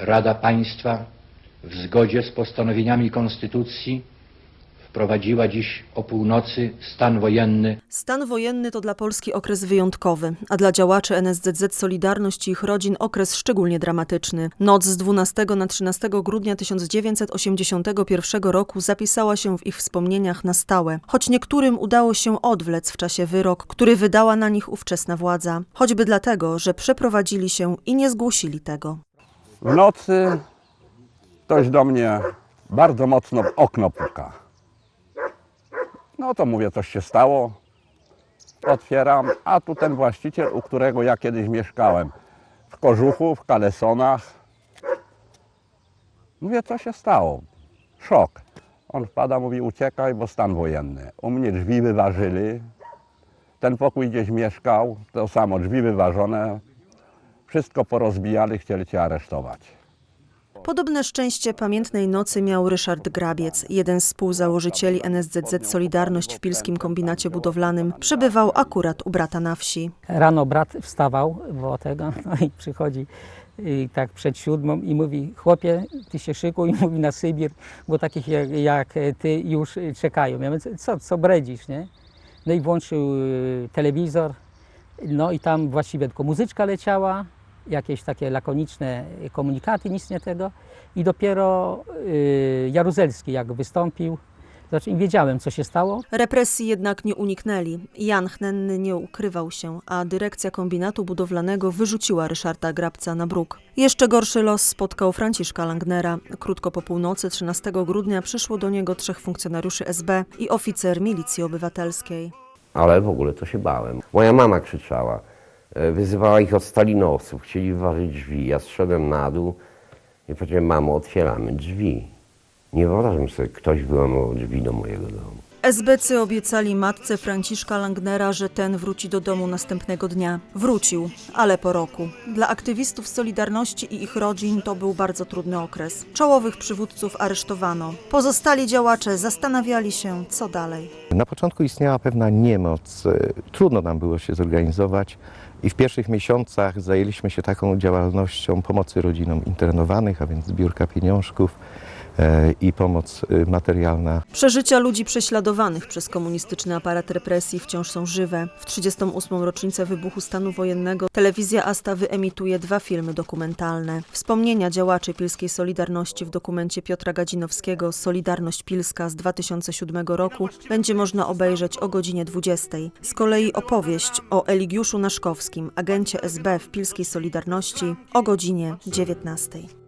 Rada Państwa w zgodzie z postanowieniami Konstytucji wprowadziła dziś o północy stan wojenny Stan wojenny to dla Polski okres wyjątkowy, a dla działaczy NSZZ Solidarność i ich rodzin okres szczególnie dramatyczny. Noc z 12 na 13 grudnia 1981 roku zapisała się w ich wspomnieniach na stałe, choć niektórym udało się odwlec w czasie wyrok, który wydała na nich ówczesna władza, choćby dlatego, że przeprowadzili się i nie zgłosili tego. W nocy ktoś do mnie bardzo mocno w okno puka. No to mówię, coś się stało. Otwieram, a tu ten właściciel, u którego ja kiedyś mieszkałem. W kożuchu, w kalesonach. Mówię, co się stało? Szok. On wpada, mówi, uciekaj, bo stan wojenny. U mnie drzwi wyważyli. Ten pokój gdzieś mieszkał, to samo, drzwi wyważone. Wszystko porozbijali, chcieli cię aresztować. Podobne szczęście pamiętnej nocy miał Ryszard Grabiec, jeden z współzałożycieli NSZZ Solidarność w Pilskim Kombinacie Budowlanym. Przebywał akurat u brata na wsi. Rano brat wstawał, bo tego, no i przychodzi i tak przed siódmą i mówi, chłopie, ty się szykuj, mówi na Sybir, bo takich jak, jak ty już czekają. Ja mówię, co, co bredzisz, nie? No i włączył y, telewizor, no i tam właściwie tylko muzyczka leciała, jakieś takie lakoniczne komunikaty, nic nie tego. I dopiero y, Jaruzelski jak wystąpił, znaczy wiedziałem, co się stało, Represji jednak nie uniknęli. Jan Chnenny nie ukrywał się, a dyrekcja kombinatu budowlanego wyrzuciła Ryszarda Grabca na bruk. Jeszcze gorszy los spotkał Franciszka Langnera. Krótko po północy 13 grudnia przyszło do niego trzech funkcjonariuszy SB i oficer milicji obywatelskiej. Ale w ogóle to się bałem. Moja mama krzyczała, wyzywała ich od stalinowców, chcieli wyważyć drzwi. Ja zszedłem na dół i powiedziałem, mamo, otwieramy drzwi. Nie wyobrażam sobie, ktoś wyłamał drzwi do mojego domu. SBcy obiecali matce Franciszka Langnera, że ten wróci do domu następnego dnia. Wrócił, ale po roku. Dla aktywistów Solidarności i ich rodzin to był bardzo trudny okres. Czołowych przywódców aresztowano. Pozostali działacze zastanawiali się, co dalej. Na początku istniała pewna niemoc. Trudno nam było się zorganizować i w pierwszych miesiącach zajęliśmy się taką działalnością pomocy rodzinom internowanych, a więc zbiórka pieniążków i pomoc e, materialna. Przeżycia ludzi prześladowanych przez komunistyczny aparat represji wciąż są żywe. W 38. rocznicę wybuchu stanu wojennego telewizja Asta wyemituje dwa filmy dokumentalne. Wspomnienia działaczy Pilskiej Solidarności w dokumencie Piotra Gadzinowskiego Solidarność Pilska z 2007 roku będzie można obejrzeć o godzinie 20. Z kolei opowieść o Eligiuszu Naszkowskim, agencie SB w Pilskiej Solidarności o godzinie 19.